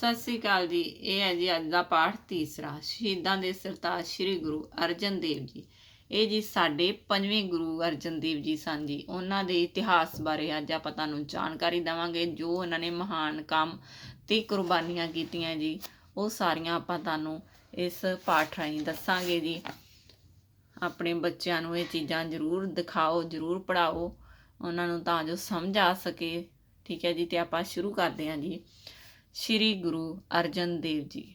ਸਤਿ ਸ੍ਰੀ ਅਕਾਲ ਜੀ। ਇਹ ਹੈ ਜੀ ਅੱਜ ਦਾ ਪਾਠ ਤੀਸਰਾ। ਸ਼ਹੀਦਾਂ ਦੇ ਸਰਤਾਜ ਸ੍ਰੀ ਗੁਰੂ ਅਰਜਨ ਦੇਵ ਜੀ। ਇਹ ਜੀ ਸਾਡੇ ਪੰਜਵੇਂ ਗੁਰੂ ਅਰਜਨ ਦੇਵ ਜੀ ਸਨ ਜੀ। ਉਹਨਾਂ ਦੇ ਇਤਿਹਾਸ ਬਾਰੇ ਅੱਜ ਆਪਾਂ ਤੁਹਾਨੂੰ ਜਾਣਕਾਰੀ ਦੇਵਾਂਗੇ। ਜੋ ਉਹਨਾਂ ਨੇ ਮਹਾਨ ਕੰਮ ਤੇ ਕੁਰਬਾਨੀਆਂ ਕੀਤੀਆਂ ਜੀ, ਉਹ ਸਾਰੀਆਂ ਆਪਾਂ ਤੁਹਾਨੂੰ ਇਸ ਪਾਠ ਰਾਹੀਂ ਦੱਸਾਂਗੇ ਜੀ। ਆਪਣੇ ਬੱਚਿਆਂ ਨੂੰ ਇਹ ਚੀਜ਼ਾਂ ਜ਼ਰੂਰ ਦਿਖਾਓ, ਜ਼ਰੂਰ ਪੜਾਓ ਉਹਨਾਂ ਨੂੰ ਤਾਂ ਜੋ ਸਮਝ ਆ ਸਕੇ। ਠੀਕ ਹੈ ਜੀ, ਤੇ ਆਪਾਂ ਸ਼ੁਰੂ ਕਰਦੇ ਹਾਂ ਜੀ। ਸ੍ਰੀ ਗੁਰੂ ਅਰਜਨ ਦੇਵ ਜੀ।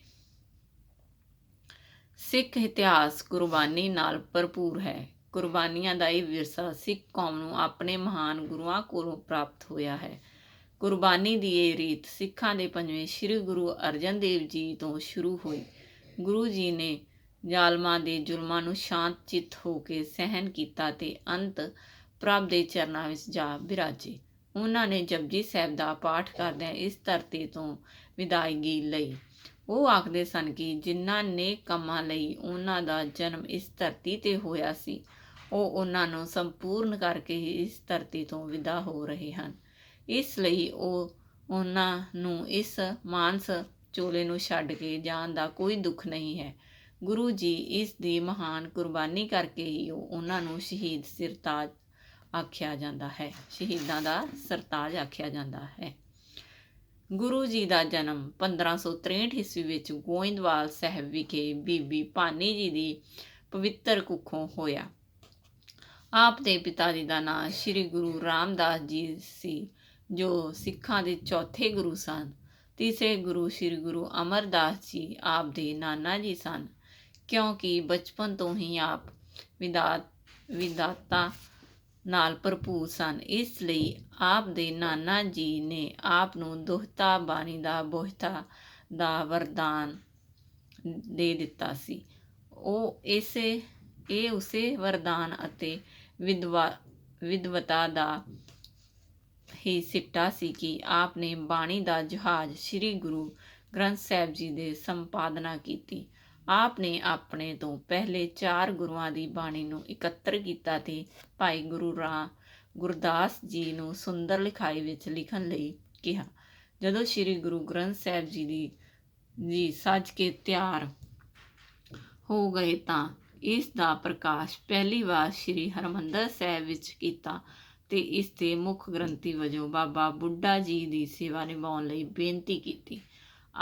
ਸਿੱਖ ਇਤਿਹਾਸ ਕੁਰਬਾਨੀ ਨਾਲ ਭਰਪੂਰ ਹੈ। ਕੁਰਬਾਨੀਆਂ ਦਾ ਇਹ ਵਿਰਸਾ ਸਿੱਖ ਕੌਮ ਨੂੰ ਆਪਣੇ ਮਹਾਨ ਗੁਰੂਆਂ ਕੋਲੋਂ ਪ੍ਰਾਪਤ ਹੋਇਆ ਹੈ। ਕੁਰਬਾਨੀ ਦੀ ਇਹ ਰੀਤ ਸਿੱਖਾਂ ਦੇ ਪੰਜਵੇਂ ਸ੍ਰੀ ਗੁਰੂ ਅਰਜਨ ਦੇਵ ਜੀ ਤੋਂ ਸ਼ੁਰੂ ਹੋਈ। ਗੁਰੂ ਜੀ ਨੇ ਜ਼ਾਲਮਾਂ ਦੇ ਜ਼ੁਲਮਾਂ ਨੂੰ ਸ਼ਾਂਤ ਚਿੱਤ ਹੋ ਕੇ ਸਹਿਨ ਕੀਤਾ ਤੇ ਅੰਤ ਪ੍ਰਭ ਦੇ ਚਰਨਾਂ ਵਿੱਚ ਜਾ ਬਿਰਾਜੇ। ਉਹਨਾਂ ਨੇ ਜਪਜੀ ਸਾਹਿਬ ਦਾ ਪਾਠ ਕਰਦਿਆਂ ਇਸ ਧਰਤੀ ਤੋਂ ਵਿਦਾਇਗੀ ਲਈ। ਉਹ ਆਖਦੇ ਸਨ ਕਿ ਜਿਨ੍ਹਾਂ ਨੇ ਕੰਮਾਂ ਲਈ ਉਹਨਾਂ ਦਾ ਜਨਮ ਇਸ ਧਰਤੀ ਤੇ ਹੋਇਆ ਸੀ, ਉਹ ਉਹਨਾਂ ਨੂੰ ਸੰਪੂਰਨ ਕਰਕੇ ਹੀ ਇਸ ਧਰਤੀ ਤੋਂ ਵਿਦਾ ਹੋ ਰਹੇ ਹਨ। ਇਸ ਲਈ ਉਹ ਉਹਨਾਂ ਨੂੰ ਇਸ ਮਾਨਸ ਚੋਲੇ ਨੂੰ ਛੱਡ ਕੇ ਜਾਣ ਦਾ ਕੋਈ ਦੁੱਖ ਨਹੀਂ ਹੈ। ਗੁਰੂ ਜੀ ਇਸ ਦੀ ਮਹਾਨ ਕੁਰਬਾਨੀ ਕਰਕੇ ਹੀ ਉਹਨਾਂ ਨੂੰ ਸ਼ਹੀਦ ਸਿਰਤਾਜ ਆਖਿਆ ਜਾਂਦਾ ਹੈ। ਸ਼ਹੀਦਾਂ ਦਾ ਸਰਤਾਜ ਆਖਿਆ ਜਾਂਦਾ ਹੈ। ਗੁਰੂ ਜੀ ਦਾ ਜਨਮ 1563 ਈਸਵੀ ਵਿੱਚ ਗੋਇੰਦਵਾਲ ਸਾਹਿਬ ਵਿਖੇ ਬੀਬੀ ਭਾਨੀ ਜੀ ਦੀ ਪਵਿੱਤਰ ਕੁੱਖੋਂ ਹੋਇਆ। ਆਪ ਦੇ ਪਿਤਾ ਜੀ ਦਾ ਨਾਮ ਸ੍ਰੀ ਗੁਰੂ ਰਾਮਦਾਸ ਜੀ ਸੀ, ਜੋ ਸਿੱਖਾਂ ਦੇ ਚੌਥੇ ਗੁਰੂ ਸਨ। ਤੀਸਰੇ ਗੁਰੂ ਸ੍ਰੀ ਗੁਰੂ ਅਮਰਦਾਸ ਜੀ ਆਪ ਦੇ ਨਾਨਾ ਜੀ ਸਨ, ਕਿਉਂਕਿ ਬਚਪਨ ਤੋਂ ਹੀ ਆਪ ਵਿਦਾਤ ਵਿਦਾਤਾ ਨਾਲ ਭਰਪੂਰ ਸਨ। ਇਸ ਲਈ ਆਪ ਦੇ ਨਾਨਾ ਜੀ ਨੇ ਆਪ ਨੂੰ ਦੁਹਤਾ ਬਾਣੀ ਦਾ ਬੋਹਤਾ ਦਾ ਵਰਦਾਨ ਦੇ ਦਿੱਤਾ ਸੀ। ਉਹ ਇਸੇ, ਇਹ ਉਸੇ ਵਰਦਾਨ ਅਤੇ ਵਿਦਵਾ ਵਿਦਵਤਾ ਦਾ ਹੀ ਸਿੱਟਾ ਸੀ ਕਿ ਆਪ ਨੇ ਬਾਣੀ ਦਾ ਜਹਾਜ਼ ਸ੍ਰੀ ਗੁਰੂ ਗ੍ਰੰਥ ਸਾਹਿਬ ਜੀ ਦੇ ਸੰਪਾਦਨਾ ਕੀਤੀ। ਆਪ ਨੇ ਆਪਣੇ ਤੋਂ ਪਹਿਲੇ ਚਾਰ ਗੁਰੂਆਂ ਦੀ ਬਾਣੀ ਨੂੰ ਇਕੱਤਰ ਕੀਤਾ ਤੇ ਭਾਈ ਗੁਰੂ ਰਾਮ ਗੁਰਦਾਸ ਜੀ ਨੂੰ ਸੁੰਦਰ ਲਿਖਾਈ ਵਿੱਚ ਲਿਖਣ ਲਈ ਕਿਹਾ। ਜਦੋਂ ਸ੍ਰੀ ਗੁਰੂ ਗ੍ਰੰਥ ਸਾਹਿਬ ਜੀ ਦੀ, ਜੀ ਸੱਜ ਕੇ ਤਿਆਰ ਹੋ ਗਏ ਤਾਂ ਇਸ ਦਾ ਪ੍ਰਕਾਸ਼ ਪਹਿਲੀ ਵਾਰ ਸ੍ਰੀ ਹਰਮੰਦਰ ਸਾਹਿਬ ਵਿੱਚ ਕੀਤਾ ਤੇ ਇਸ ਦੇ ਮੁੱਖ ਗ੍ਰੰਥੀ ਵਜੋਂ ਬਾਬਾ ਬੁੱਢਾ ਜੀ ਦੀ ਸੇਵਾ ਨਿਭਾਉਣ ਲਈ ਬੇਨਤੀ ਕੀਤੀ।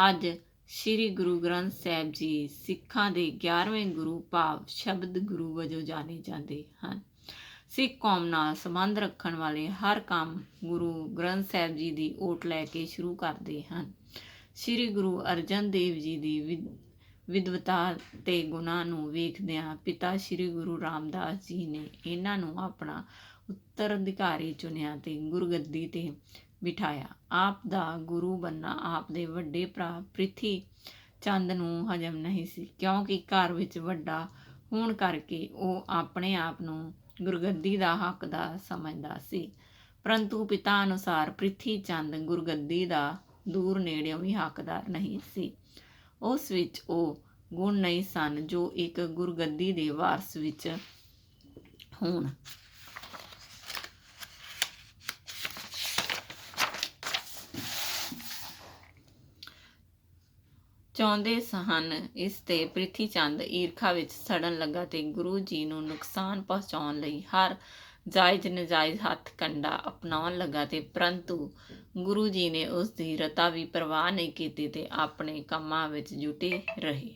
ਅੱਜ ਸ੍ਰੀ ਗੁਰੂ ਗ੍ਰੰਥ ਸਾਹਿਬ ਜੀ ਸਿੱਖਾਂ ਦੇ 11ਵੇਂ ਗੁਰੂ ਭਾਵ ਸ਼ਬਦ ਗੁਰੂ ਵਜੋਂ ਜਾਣੇ ਜਾਂਦੇ ਹਨ। ਸਿੱਖ ਕੌਮ ਨਾਲ ਸੰਬੰਧ ਰੱਖਣ ਵਾਲੇ ਹਰ ਕੰਮ ਗੁਰੂ ਗ੍ਰੰਥ ਸਾਹਿਬ ਜੀ ਦੀ ਓਟ ਲੈ ਕੇ ਸ਼ੁਰੂ ਕਰਦੇ ਹਨ। ਸ੍ਰੀ ਗੁਰੂ ਅਰਜਨ ਦੇਵ ਜੀ ਦੀ ਵਿਦਵਤਾ ਤੇ ਗੁਣਾਂ ਨੂੰ ਵੇਖਦਿਆਂ ਪਿਤਾ ਸ੍ਰੀ ਗੁਰੂ ਰਾਮਦਾਸ ਜੀ ਨੇ ਇਹਨਾਂ ਨੂੰ ਆਪਣਾ ਉੱਤਰ ਅਧਿਕਾਰੀ ਚੁਣਿਆ ਤੇ ਗੁਰਗੱਦੀ ਤੇ ਬਿਠਾਇਆ। ਆਪ ਦਾ ਗੁਰੂ ਬੰਨਾ ਆਪ ਦੇ ਵੱਡੇ ਭਰਾ ਪ੍ਰਿਥੀ ਚੰਦ ਨੂੰ ਹਜਮ ਨਹੀਂ ਸੀ, ਕਿਉਂਕਿ ਘਰ ਵਿੱਚ ਵੱਡਾ ਹੋਣ ਕਰਕੇ ਉਹ ਆਪਣੇ ਆਪ ਨੂੰ ਗੁਰਗੱਦੀ ਦਾ ਹੱਕਦਾਰ ਸਮਝਦਾ ਸੀ। ਪਰੰਤੂ ਪਿਤਾ ਅਨੁਸਾਰ ਪ੍ਰਿਥੀ ਚੰਦ ਗੁਰਗੱਦੀ ਦਾ ਦੂਰ ਨੇੜਿਓਂ ਵੀ ਹੱਕਦਾਰ ਨਹੀਂ ਸੀ। ਉਸ ਵਿੱਚ ਉਹ ਗੁਣ ਨਹੀਂ ਸਨ ਜੋ ਇੱਕ ਗੁਰਗੱਦੀ ਦੇ ਵਾਰਸ ਵਿੱਚ ਹੋਣ। ਚਾਹੁੰਦੇ ਸਨ। ਇਸ ਤੇ ਪ੍ਰਿਥੀ ਚੰਦ ਈਰਖਾ ਵਿੱਚ ਸੜਨ ਲੱਗਾ ਤੇ ਗੁਰੂ ਜੀ ਨੂੰ ਨੁਕਸਾਨ ਪਹੁੰਚਾਉਣ ਲਈ ਹਰ ਜਾਇਜ਼ ਨਜਾਇਜ਼ ਹੱਥ ਕੰਡਾ ਅਪਣਾਉਣ ਲੱਗਾ ਤੇ ਪਰੰਤੂ ਗੁਰੂ ਜੀ ਨੇ ਉਸ ਦੀ ਰਤਾ ਵੀ ਪਰਵਾਹ ਨਹੀਂ ਕੀਤੀ ਤੇ ਆਪਣੇ ਕੰਮਾਂ ਵਿੱਚ ਜੁਟੇ ਰਹੇ।